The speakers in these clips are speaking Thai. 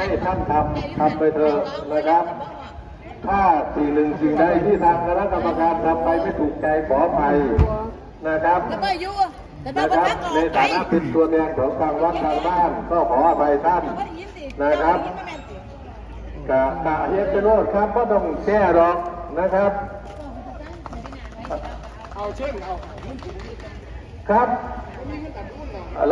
ให้ท่านทำทำไปเถอะนะครับ ถ้าสิ่งหนึ่งสิ่งใดที่ทางคณะกรรมการทำไปไม่ถูกใจขออภัยนะครับนะมาครับในฐานะเป็นตัวแทนของทางวัดทางบ้านก็ขออภัยท่านนะครับกะกะเฮ็ดไปโน่นครับก็ต้องแก้หรอกนะครับ เอาเช่นเอาครับ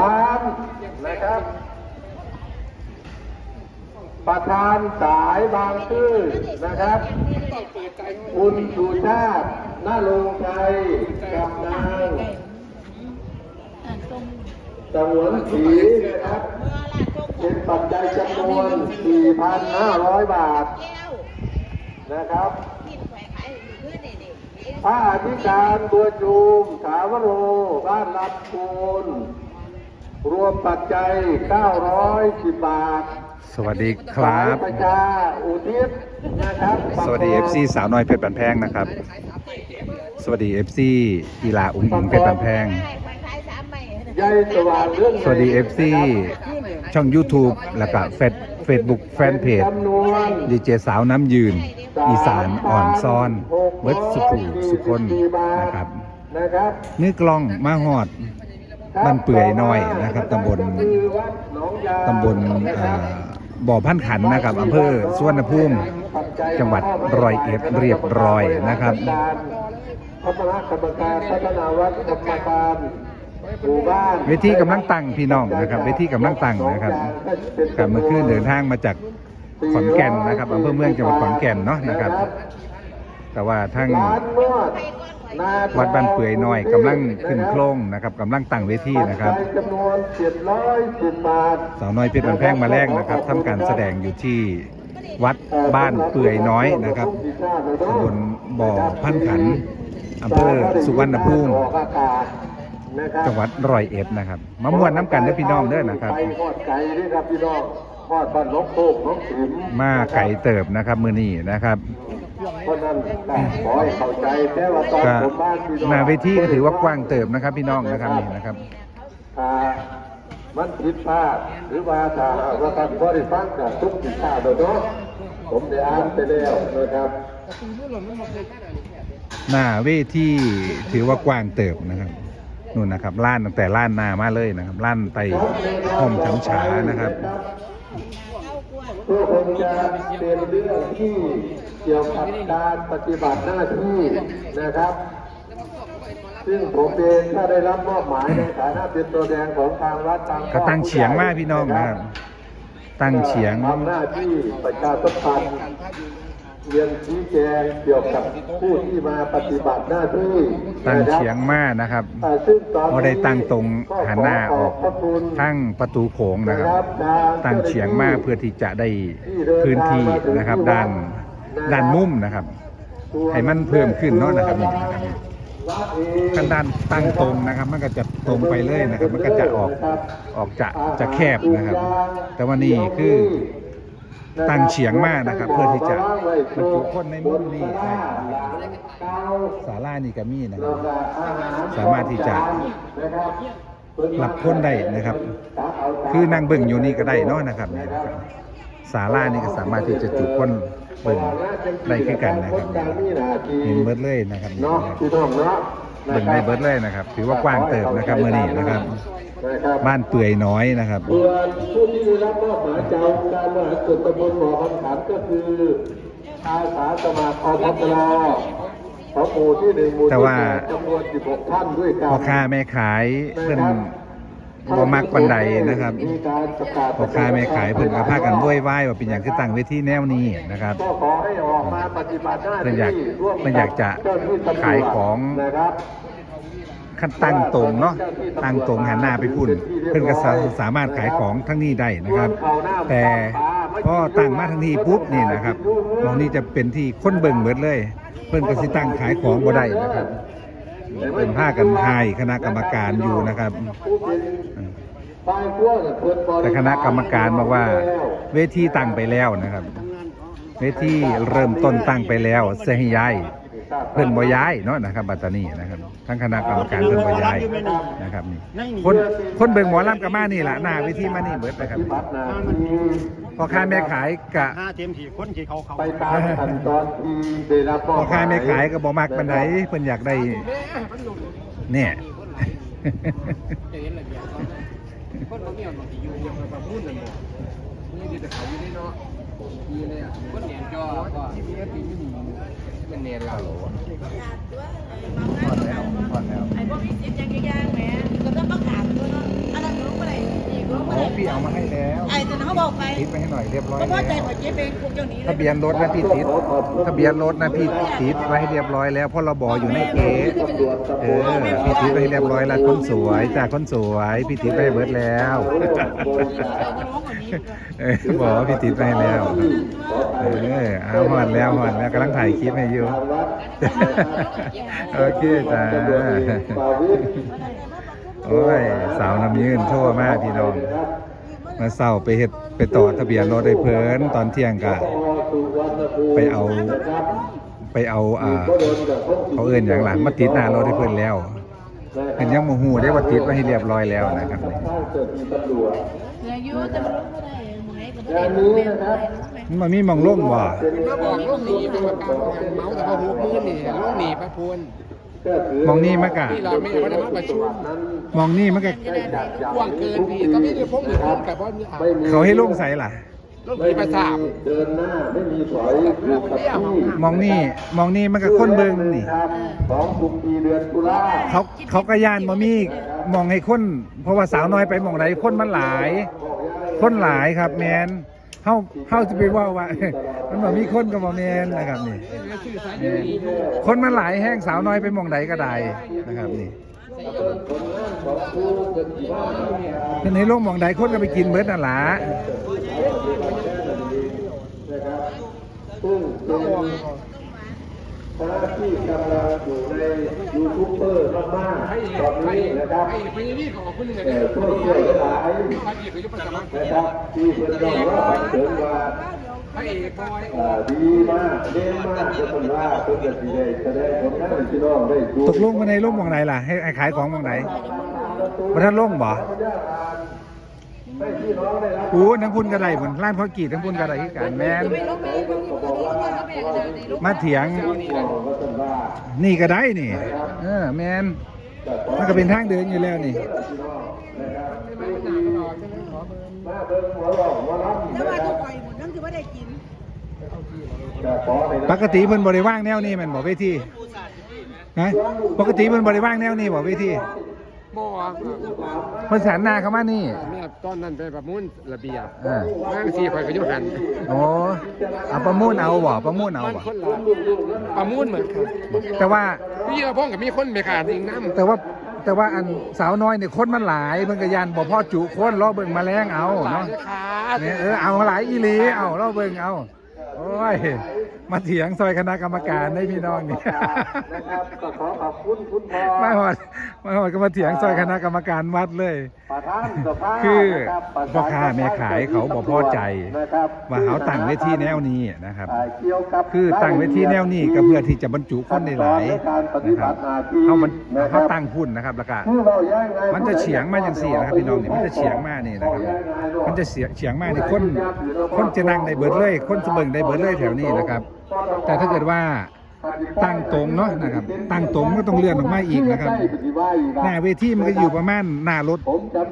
ร้านนะครับ ประธานสายบางซื่อนะครับองเปิดใจให้คุณสุชาตินาลงชัยกับนางอ่านตรงสงวนศรีนะครับเป็นปัจจัยจำนวน 4,500 บาท นะครับที่แขวนขายอยู่พื้นนี่นี่พระอธิการบัวจูมสาวโร บ้านรับคูณรวมปัจจัย 910 บาท สวัสดีครับสายประชาอุทิศนะครับสวัสดี FC สาวน้อยเพชรบันแพงนะครับ สวัสดี FC อีลาอุ้งอิงเพชรบันแพงได้แขวนขายสามใบยายสว่างเรื่องสวัสดี FC ช่อง YouTube แล้วก็เฟซเฟซบุ๊กแฟนเพจจำนวนดีเจสาวน้ำยืน อีสานอ่อนซ้อนเวิร์ดสุภูสุคนนะครับนะครับมือกล้องมาหอดบ้านเปื่อยน้อยนะครับตำบลตำบลเอ่อ บ่อพันขันนะครับอำเภอสุวรรณภูมิ จังหวัดร้อยเอ็ดเรียบร้อยนะครับพัฒนากรรมการพัฒนาวัดกรรมการเวทีกำลังตั้งพี่น้องนะครับเวทีกำลังตั้งนะครับกับเมื่อคืนเดินทางมาจากขอนแก่นนะครับอำเภอเมืองจังหวัดขอนแก่นเนาะนะครับ แต่ว่าทั้ง วัดบ้านเปื่อยน้อยกำลังขึ้นโครงนะครับกำลังตั้งเวทีนะครับปัจจัยจำนวน710บาทสาวน้อยเพชรบันแพงมาแรกนะครับทำการแสดงอยู่ที่วัดบ้านเปื่อยน้อยนะครับตำบลบ่อพันขันอำเภอสุวรรณภูมิจังหวัดร้อยเอ็ดนะครับมาม่วนน้ำกันเด้อพี่น้องเด้อนะครับไปทอดไก่ด้วยครับพี่น้องทอดบ้านนกโคกนกสิมมาไก่เติบนะครับมือนี้นะครับ เพราะนั้นขอให้เข้าใจแต่ว่าตอนก็ผมบ้านพี่น้องหน้าเวทีก็ถือว่ากว้างเติบนะครับ พี่น้องนะครับนี่นะครับ ถ้ามันผิดพลาดหรือว่าถ้าว่าท่านบริฟังกับทุกผิดพลาดโดยเนาะผมได้อ่านไปแล้วนะครับหน้าเวทีถือว่ากว้างเติบนะครับนู่นนะครับล้านตั้งแต่ล้านหนามาเลยนะครับล้านไปห้อมช้ำฉานะครับ ก็คงจะเป็นเรื่องที่เกี่ยวกับการปฏิบัติหน้าที่นะครับ ซึ่งผมเองถ้าได้รับมอบหมายในฐานะเป็นตัวแทนของทางวัดทางก็ตั้งเฉียงมากพี่น้องนะครับ ตั้งเฉียงทำหน้าที่ประชาสัมพันธ์ เรียนชี้แจงเกี่ยวกับผู้ที่มาปฏิบัติหน้าที่ตั้งนะครับเฉียงมากนะครับอ่าซึ่งตอนนี้เราได้ตั้งตรงหันหน้าออกขบพระคุณทั้งประตูโขงนะครับทาตั้งเฉียงมากเพื่อที่จะได้พื้นที่นะครับด้านด้านมุมนะครับ ให้มันเพิ่มขึ้นเนาะนะครับนี่นะครับวัดเองกันด้านตั้งตรงนะครับ มันก็จะตรงไปเลยนะครับ มันก็จะออกออกจะจะแคบนะครับ แต่ว่านี่คือ ตั้งเฉียงมากนะครับ เพื่อที่จะบรรจุคนในมุมนี้ได้ศาลานี่ก็มีนะครับ สามารถที่จะรับคนได้นะครับ คือนั่งเบิ่งอยู่นี่ก็ได้เนาะนะครับนี่นะครับศาลานี่ก็สามารถที่จะจุคนเบิ่งได้คือกันนะครับเห็นเบิดเลยนะครับเนาะนะครับพี่น้องเนาะ เบิ่งได้เบิดเลยนะครับ ถือว่ากว้างเติบนะครับเมื่อนี้นะครับนะครับบ้านเปื่อยน้อยนะครับส่วนผู้ที่ได้รับมอบหมายจากองค์การบริหารส่วนตำบลบ่อคำขันก็คืออาสาสมัครอพตรของหมู่ที่หนึ่งหมู่แต่ที่ว่าแปดจำนวน16ท่านด้วยกันพ่อค้าแม่ขายเพิ่น บ่มักปันใดนะครับประกาศพ่อค้าแม่ขายเพิ่นก็พากันโวยวายว่าเป็นอย่างคือตั้งเวทีแนวนี้นะครับก็ขอให้ออกมาปฏิบัติหน้าเพิ่นอยากมเพิ่นอยากจะขายของขั้นตั้งตรงเนาะตั้งตรงหันหน้าไปพุ่น เพิ่นก็สาสามารถขายของทั้งนี้ได้นะครับ แต่พอตั้งมาทั้งนี้ปุ๊บนี่นะครับมองนี้จะเป็นที่ค้นเบิ่งเบิดเลย เพิ่นก็สิตั้งขายของบ่ได้นะครับ เป็นผ้ากันหายคณะกรรมการอยู่นะครับ แต่คณะกรรมการบอกว่า เวทีตั้งไปแล้วนะครับ เวทีเริ่มต้นตั้งไปแล้วเสียให้ย้าย เพิ่นบ่ย้ายเนาะนะครับ บัตตานีนะครับทั้งคณะกรรมการเพิ่นบ่ย้ายนะครับนี่คนคนเบิ่งหมอลำกับมานี่ล่ะหน้าเวทีมานี่เบิดนะครับปฏิบัติหน้าที่พ่อค้าแม่ขายกะห้าเต็มที่คนที่เขาเขาไปตามขั้นตอนที่ได้รับมอบพ่อค้าแม่ขายก็บ่มักปานใดเพิ่นอยากได้เนี่ยคนเขามีอ่อนบางทีอยู่อย่างแบบพูดนั่นบ่นี่ดีแต่เขาอยู่นี่เนาะ มีเลยอะคนเนียนจอก็ที่มีปีนี่มีมันเนียนเราพอแล้วพอแล้วไอ้พวกนี้เสียจังย่างแม่ก็ต้องมาถามด้วยเนาะอันนั้นรู้ไปเลย โอ้เมื่อไหร่พี่เอามาให้แล้วไอ้แต่เขาบอกไปติดไปให้หน่อยเรียบร้อยเพราะว่าใจแล้วหัวเจ๊เป็นพวกเจ้านี้เลยทะเบียนรถนะพี่ติดทะเบียนรถนะพี่ติดไว้ให้เรียบร้อยแล้วเพราะเราบอกอยู่ในเกตเออพี่ติดไว้ให้เรียบร้อยแล้วคนสวยจากคนสวยพี่ติดไปให้เบิดแล้วเออบอกว่าพี่ติดไปให้แล้วเออเอาหอนแล้วหอนแล้วกำลังถ่ายคลิปให้อยู่โอเคจ้า โอ้ยสาวน้ำยืนโทั่วมากพี่น้อง มาเศร้าไปเฮ็ดไปต่อทะเบียนรถได้เพิ่นตอนเที่ยงก็ไปเอาไปเอาอ่าเขาเอื่นอย่างหลังมาติดหน้ารถให้เพิ่นแล้วเพิ่นยังโมโหได้ว่าติดไว้ให้เรียบร้อยแล้วนะครับนี่เหลืออยู่แต่มันรู้เมื่อไหร่หมายก็งานนี้นะครับมันบ่มีหมองลงบ่มาบอกลูกหนีเป็นประกันเมาแต่พอหูมือนี่ลูกหนีพระพูน มองนี่มากะที่เราไม่ได้มาประชุมมองนี่มันก็กว้างเกินพี่ก็ไม่ได้พกหรือพกกับว่ามีอะเขาให้ลงใส่ล่ะลูกหนีประสาทเดินหน้าไม่มีถอยอยู่กับที่มองนี่มองนี่มันก็คนเบิ่งนี่ครับสองกุมปีเดือนตุลาเขาเขาก็ย่านบ่มีมองให้คนเพราะว่าสาวน้อยไปหมองไหนคนมันหลาย คนหลายครับแมน เฮาเฮาจะไปว่าว่า มันบ่มีคนก็บ่แมนนะครับนี่แม่นคนมันหลายแห้งสาวน้อยไปหมองไหนก็ได้นะครับนี่เพิ่นให้ลงหมองใดคนก็ไปกินเบิดนั่นล่ะซึ่งเป็น คณะที่กำลังอยู่ในยูทูบเบอร์มากๆตอนนี้นะครับไอ้พญานี่ของคุณหนึ่งแต่ช่วยช่วยหลายพระเอกอายุประสาทนะครับที่เพื่อนเราว่าบันเทิงว่าพระเอกบอยอ่าดีมากเด่นมากจะเป็นว่าเพื่อนจะดีได้แสดงผลงานให้พี่น้องได้ดูตกลงมาในลงหมองไหนล่ะ ให้ให้ขายของหมองไหนบ่ทันลงบ่ ให้พี่น้องได้รับอู้ทั้งพุ่นกระไดพุ่นร้านพ่อกีดทั้งพุ่นกระไดคือกันแม่นมาเถียงก็เป็นว่านี่ก็ได้นี่ เออแมนมันก็เป็นทางเดินอยู่แล้วนี่มาเบิ่งหัวหลอกหัวล้ำแต่นะว่าคทุรักบคนหมดนั่นคือว่าได้กินแต่ขอให้ปกติเพิ่นบ่ได้ว่างแนวนี้แมันบ่เวทีฮะปกติเพิ่นบ่ได้ว่างแนวนี้บ่เวที บ่เพิ่นสันหน้าเข้ามานี่แม่ตอนนั้นไปประมุ่นระเบียบเออนั่งสีคอยก็ยุหันโอ้เอาประมูลเอาบ่ประมูลเอามันบ่คนละประมุ่นเหมือนกันแต่ว่าพี่เราพ่องกับมีคนไม่ขาดจริงน้ำแต่ว่าแต่ว่าอันสาวน้อยเนี่ยคนมันหลายเพิ่นก็ยันบ่พอจุคนรอเบิ่งแมลงเอาเนาะขาด เนี่ยเออเอาหลายอีหลีเอารอเบิ่งเอาโอ้ย มาเถียงซอยคณะกรรมการได้พี่น้องนี่นะครับก็ขอขอบคุณคุณพ่อมาหอดมาหอดก็มาเถียงซอยคณะกรรมการวัดเลย ประธานสภาคือนะครับประธนพ่อค้าแม่ขายเขาบ่พอใจนะครับว่าเขาตั้งเวทีแนวนี้นะครับอ่าเกี่ยวกับ คือตั้งเวทีแนวนี้ก็เพื่อที่จะบรรจุคนได้หลายนะครับเขามันเขาตั้งพุ่นนะครับแล้วก็คือเราย้ายไงมันจะเฉียงมาอย่างสี่นะครับพี่น้องนี่มันจะเฉียงมานี่นะครับ มันจะเสียเฉียงมานี่คนคนจะนั่งได้เบิดเลย คนจะเบิ่งได้เบิดเลยแถวนี้นะครับ แต่ถ้าเกิดว่า ตั้งตรงเนาะนะครับ ตั้งตรงก็ต้องเลื่อนออกมาอีกนะครับ หน้าเวทีมันก็อยู่ประมาณหน้ารถ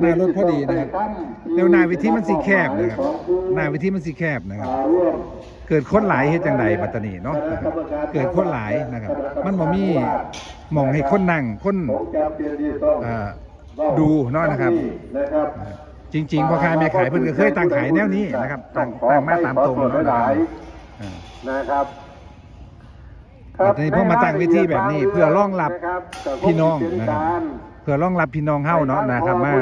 หน้ารถพอดีนะครับแล้วหน้าเวทีมันสีแคบนะครับหน้าเวทีมันสีแคบนะครับ เกิดคนหลายเฮ็ดจังไดปัตตานีเนาะเกิดคนหลายนะครับ มันบ่มีมองให้คนนั่งคนดูเนาะนะครับจริงๆพ่อค้าแม่ขายเพิ่นก็เคยตั้งขายแนวนี้นะครับตั้งตั้งมาตามตรงเนาะนะครับ ครับแต่ทีนี้พอมาตั้งเวทีแบบนี้ เพื่อรองรับพี่น้องนะครับเพื่อรองรับพี่น้องเฮาเนาะนะครับมา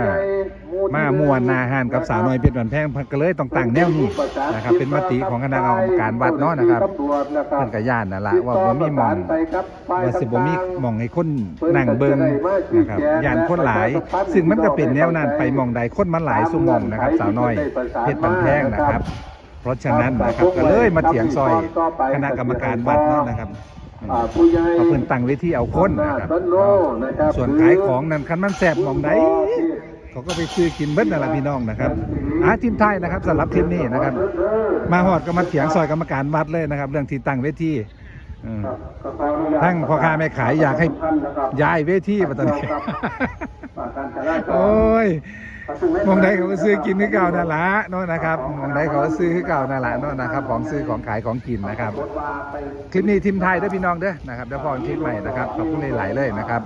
มามวนนาหานกับสาวน้อยเพชรบันแพงเพิ่นก็เลยต้องตั้งแนวนี้นะครับ เป็นมติของคณะกรรมการวัดเนาะนะครับเพิ่นก็ย่านนั่นล่ะว่าบ่มีหม่องว่าสิบ่มีหม่องให้คนนั่งเบิ่งนะครับย่านคนหลาย ซึ่งมันก็เป็นแนวนั้นไปหม่องใดคนมันหลายซุหม่องนะครับ สาวน้อยเพชรบันแพงนะครับ เพราะฉะนั้นนะครับก็เลยมาเถียงซอยคณะกรรมการวัดเนาะนะครับอ่า ผู้ใหญ่เพราะเพิ่นตั้งเวทีเอาคนนะครับบ้านโนนะครับ ส่วนขายของนั้นคันมันแซ่บหม่องใดเขาก็ไปซื้อกินเบิ้นั่นแหละพี่น้องนะครับอาทีมไทายนะครับสำหรับทีมนี้นะครับ มาหอดก็มาเถียงซอยกรรมการวัดเลยนะครับ เรื่องที่ตั้งเวทีอืมทั้งพ่อค้าแม่ขายอยากให้ย้ายเวทีมาตอนนี้โอ้ย มองได้เขาก็ซื้อกินที่เก่านั่นละเนาะนะครับมองได้เขาก็ซื้อที่เก่านั่นละเนาะนะครับ ของซื้อของขายของกินนะครับ คลิปนี้ทีมไทยเด้อพี่น้องเด้อนะครับเดี๋ยวพอนคลิปใหม่นะครับขอบคุณหลายๆเลยนะครับ